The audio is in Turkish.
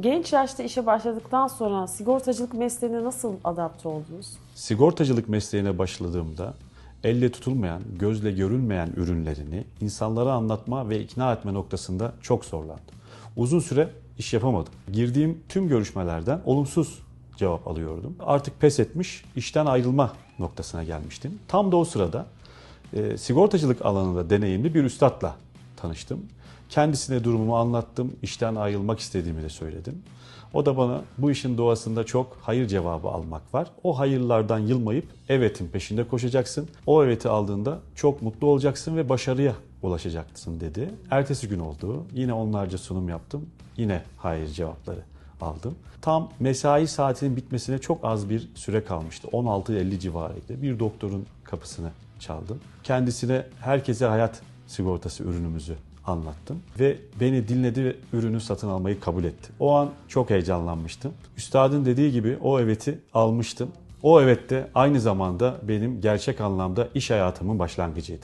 Genç yaşta işe başladıktan sonra sigortacılık mesleğine nasıl adapte oldunuz? Sigortacılık mesleğine başladığımda elle tutulmayan, gözle görülmeyen ürünlerini insanlara anlatma ve ikna etme noktasında çok zorlandım. Uzun süre iş yapamadım. Girdiğim tüm görüşmelerden olumsuz cevap alıyordum. Artık pes etmiş, işten ayrılma noktasına gelmiştim. Tam da o sırada e, sigortacılık alanında deneyimli bir üstadla tanıştım. Kendisine durumumu anlattım, işten ayrılmak istediğimi de söyledim. O da bana bu işin doğasında çok hayır cevabı almak var. O hayırlardan yılmayıp evetin peşinde koşacaksın. O eveti aldığında çok mutlu olacaksın ve başarıya ulaşacaksın dedi. Ertesi gün oldu. Yine onlarca sunum yaptım. Yine hayır cevapları aldım. Tam mesai saatinin bitmesine çok az bir süre kalmıştı. 16.50 civarıydı. Bir doktorun kapısını çaldım. Kendisine herkese hayat sigortası ürünümüzü anlattım ve beni dinledi ve ürünü satın almayı kabul etti. O an çok heyecanlanmıştım. Üstadın dediği gibi o eveti almıştım. O evet de aynı zamanda benim gerçek anlamda iş hayatımın başlangıcıydı.